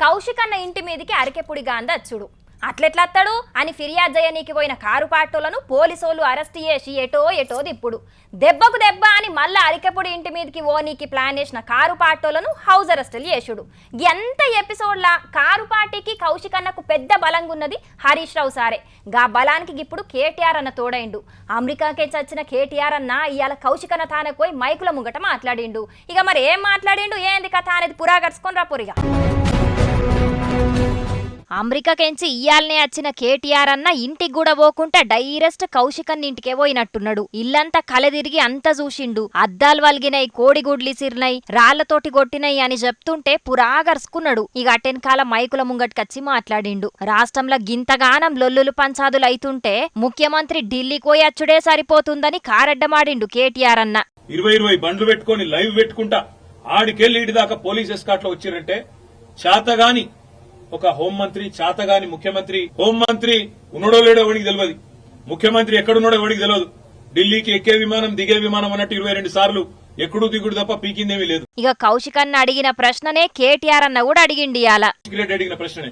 కౌశిక్ అన్న ఇంటి మీదకి అరికెపుడి గాంధ అచ్చుడు అట్లెట్లత్తాడు? అని ఫిర్యాదు చేయనీకి పోయిన కారు పాటోలను పోలీసోళ్ళు అరెస్ట్ చేసి ఎటో ఎటో దిప్పుడు దెబ్బకు దెబ్బ అని మళ్ళా అరికెపుడి ఇంటి మీదకి ఓనీకి ప్లాన్ చేసిన కారు పాటోలను హౌస్ అరెస్టులు చేసుడు ఎంత ఎపిసోడ్లా? కారు పార్టీకి కౌశిక్ అన్నకు పెద్ద బలంగా ఉన్నది హరీష్ రావు సారే. గా బలానికి ఇప్పుడు కేటీఆర్ అన్న తోడైండు. అమెరికాకే చచ్చిన కేటీఆర్ అన్న ఇవాళ కౌశిక్ అన్న తానకు పోయి మైకుల ముంగట మాట్లాడిండు. ఇక మరి ఏం మాట్లాడిండు? ఏంది కథ అనేది పురాగర్చుకొని రా పొరిగా. అమెరికాకెంచి ఇయ్యాలనే వచ్చిన కేటీఆర్ అన్న ఇంటికి కూడా పోకుండా డైరెక్ట్ కౌశికన్ ఇంటికే పోయినట్టున్నాడు. ఇల్లంతా కలదిరిగి అంత చూసిండు. అద్దాలు వలిగినాయి కోడిగుడ్లు సిరినాయి రాళ్ళతోటి కొట్టినాయి అని చెప్తుంటే పురాగరుసుకున్నాడు ఇక అటెన్కాల మైకుల ముంగట్కచ్చి మాట్లాడిండు. రాష్ట్రంలో గింతగానం లొల్లులు పంచాదులు అయితుంటే ముఖ్యమంత్రి ఢిల్లీకి పోయి అచ్చుడే సరిపోతుందని కారడ్డమాడిండు కేటీఆర్ అన్న. ఇరవై ఇరవై బండ్లు పెట్టుకొని లైవ్ పెట్టుకుంటా ఆడికెళ్ళి దాకా పోలీస్ ఎస్కాట్లో వచ్చిరంటే చాతగాని ఒక హోంమంత్రి చాతగాని ముఖ్యమంత్రి హోంమంత్రి ఉన్నడో లేడో ఎవడికి తెలియదు ముఖ్యమంత్రి ఎక్కడున్నాడో ఎవడికి తెలియదు ఢిల్లీకి ఎక్కే విమానం దిగే విమానం అన్నట్టు ఇరవై రెండు సార్లు ఎక్కడు దిగుడు తప్ప పీకిందేమీ లేదు. ఇక కౌశిక్ అన్న అడిగిన ప్రశ్ననే కేటీఆర్ అన్న కూడా అడిగిండి అడిగిన ప్రశ్ననే.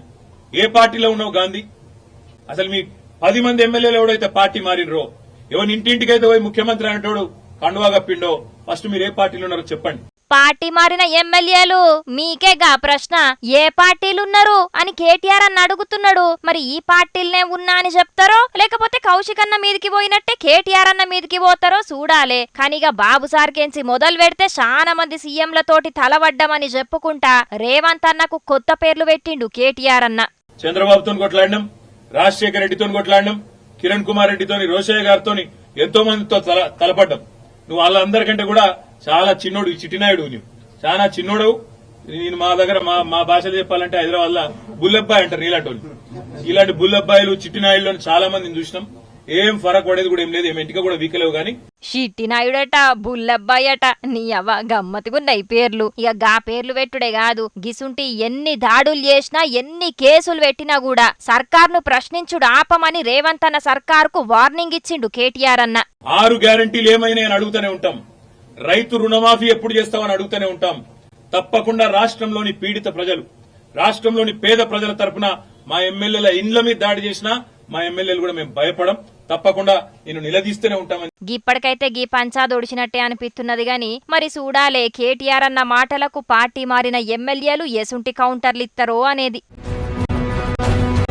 ఏ పార్టీలో ఉన్నావు గాంధీ? అసలు మీ పది మంది ఎమ్మెల్యేలు ఎవడైతే పార్టీ మారినరో ఎవరి ఇంటింటికైతే పోయి ముఖ్యమంత్రి అంటాడు కండువా కప్పిండో ఫస్ట్ మీరు ఏ పార్టీలో ఉన్నారో చెప్పండి. పార్టీ మారిన ఎమ్మెల్యేలు మీకేగా ప్రశ్న? ఏ పార్టీలున్నారు? అని కేటీఆర్ అన్న అడుగుతున్నాడు. మరి ఈ పార్టీలనే ఉన్నా అని చెప్తారో? లేకపోతే కౌశిక్ అన్న మీదికి పోయినట్టే కేటీఆర్ అన్న మీదికి పోతారో చూడాలే. ఇక బాబు సార్కెంచి మొదలు పెడితే చాలా మంది సీఎంలతోటి తలవడ్డమని చెప్పుకుంటా రేవంత్ అన్నకు కొత్త పేర్లు పెట్టిండు కేటీఆర్ అన్న. చంద్రబాబుతో కొట్లాడినాం రాజశేఖర రెడ్డితో కొట్లాడినాం కిరణ్ కుమార్ రెడ్డితోని రోషయ్య గారితో ఎంతో మందితో తలపడ్డాం. నువ్వు వాళ్ళందరికంటే కూడా చాలా చిన్నోడు చిట్టినాయుడు నువ్వు చాలా చిన్నోడు నేను మా దగ్గర మా మా భాషలో చెప్పాలంటే హైదరాబాద్లో బుల్లబ్బాయి అంటారు ఇలాంటి ఇలాంటి బుల్లబ్బాయిలు చిట్టినాయుడు చాలా మందిని చూసినాం. ఏం ఫరక్ పడేది కూడా ఏం లేదు ఏం ఇంటికి కూడా వీకలేవు కానీ. షిట్టి నాయుడట బుల్లబ్బాయట నీ అవ్వ గమ్మతిగున్నాయి పేర్లు. ఇక గా పేర్లు పెట్టుడే కాదు గిసుంటి ఎన్ని దాడులు చేసినా ఎన్ని కేసులు పెట్టినా కూడా సర్కార్ను ప్రశ్నించుడు ఆపమని రేవంత్ అన్న సర్కార్కు వార్నింగ్ ఇచ్చిండు కేటీఆర్ అన్న. ఆరు గ్యారంటీలు ఏమైనా అడుగుతూనే ఉంటాం. రైతు రుణమాఫీ ఎప్పుడు చేస్తామని అడుగుతూనే ఉంటాం. తప్పకుండా రాష్ట్రంలోని పీడిత ప్రజలు రాష్ట్రంలోని పేద ప్రజల తరపున మా ఎమ్మెల్యేల ఇండ్ల మీద దాడి చేసినా మా ఎమ్మెల్యేలు కూడా మేము భయపడం. తప్పకుండా నేను నిలదీస్తూనే ఉంటామని. గిప్పటికైతే గీ పంచాద్ ఒడిచినట్టే అనిపిస్తున్నది గాని మరి చూడాలే కేటీఆర్ అన్న మాటలకు పార్టీ మారిన ఎమ్మెల్యేలు ఎసుంటి కౌంటర్లు ఇత్తరో అనేది.